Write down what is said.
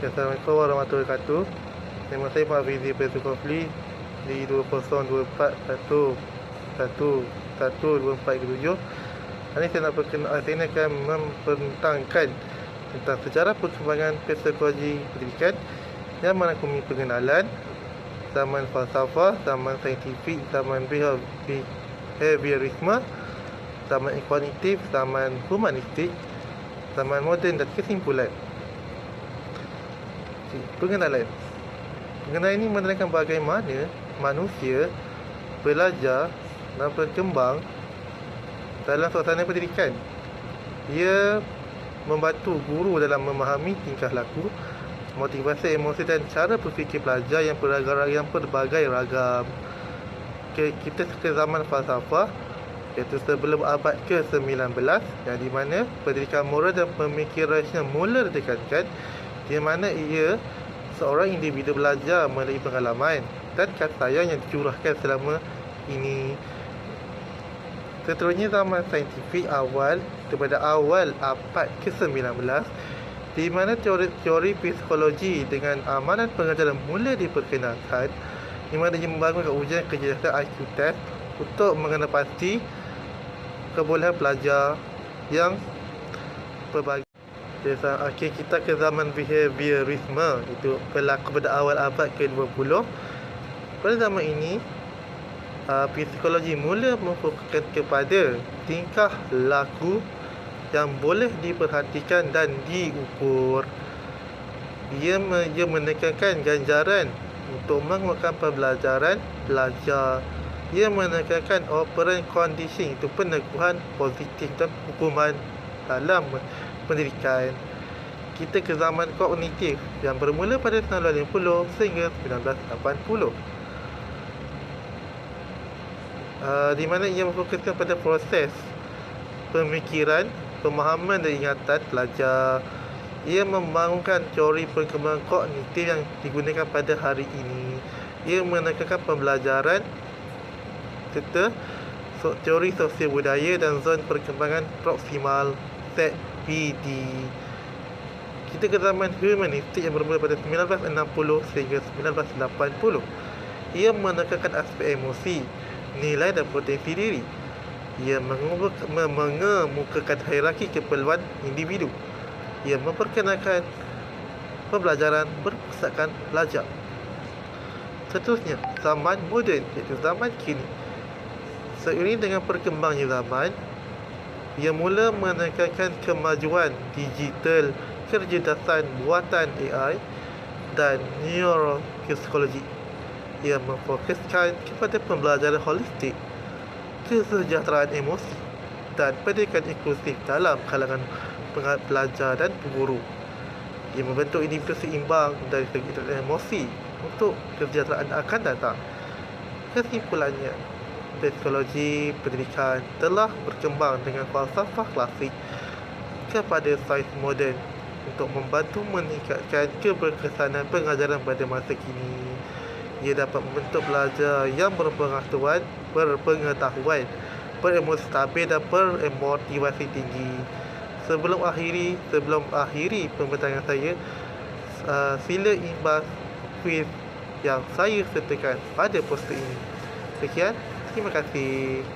Assalamualaikum warahmatullahi wabarakatuh. Nama saya Pak Fizi Bezukofli Di 202411112427 Hari ini saya nak perkenal, saya akan membentangkan Tentang sejarah perkembangan psikologi pendidikan Yang menakumi pengenalan Zaman falsafah, zaman saintifik, zaman behaviorisme Zaman kognitif, zaman humanistik Zaman moden dan kesimpulan pengenalan. Pengenalan ini menerangkan bagaimana manusia belajar dan berkembang dalam suasana pendidikan. Ia membantu guru dalam memahami tingkah laku, motivasi emosi dan cara berfikir pelajar yang beragam yang berbagai ragam. Kita ke zaman falsafah iaitu sebelum abad ke-19 yang di mana pendidikan moral dan pemikiran rasional mula ditekankan di mana ia seorang individu belajar melalui pengalaman dan kasih sayang yang dicurahkan selama ini. Seterusnya zaman saintifik awal daripada awal abad ke-19 di mana teori-teori psikologi dengan amalan pengajaran mula diperkenalkan di mana ia membangunkan ujian kejelasan IQ test untuk mengenal pasti kebolehan pelajar yang berbagai Okay, kita ke zaman behaviorisme itu berlaku pada awal abad ke-20 pada zaman ini uh, psikologi mula memfokuskan kepada tingkah laku yang boleh diperhatikan dan diukur. Ia, ia menekankan ganjaran untuk menguatkan pembelajaran belajar ia menekankan operant condition itu peneguhan positif dan hukuman dalam pendidikan. Kita ke zaman kognitif yang bermula pada 1950 sehingga 1980 uh, di mana ia memfokuskan pada proses pemikiran, pemahaman dan ingatan pelajar. Ia membangunkan teori perkembangan kognitif yang digunakan pada hari ini. Ia menekankan pembelajaran serta teori sosial budaya dan zon perkembangan proksimal set PD kita ke zaman humanistik yang bermula pada 1960 sehingga 1980 ia menekankan aspek emosi nilai dan potensi diri. Ia mengemukakan hierarki keperluan individu. Ia memperkenalkan pembelajaran berpusatkan belajar seterusnya zaman moden iaitu zaman kini. Seiring dengan perkembangan zaman ia mula menekankan kemajuan digital, kecerdasan buatan AI dan neuropsikologi. Ia memfokuskan kepada pembelajaran holistik, kesejahteraan emosi dan pendidikan inklusif dalam kalangan pelajar dan guru. Ia membentuk individu seimbang dari segi emosi untuk kesejahteraan akan datang. Kesimpulannya, psikologi pendidikan telah berkembang dengan falsafah klasik kepada sains moden untuk membantu meningkatkan keberkesanan pengajaran pada masa kini. Ia dapat membentuk pelajar yang berpengetahuan, berpengetahuan, beremosi stabil dan bermotivasi tinggi. Sebelum akhiri, sebelum akhiri pembentangan saya, uh, sila imbas quiz yang saya sertakan pada poster ini. Sekian. Terima kasih.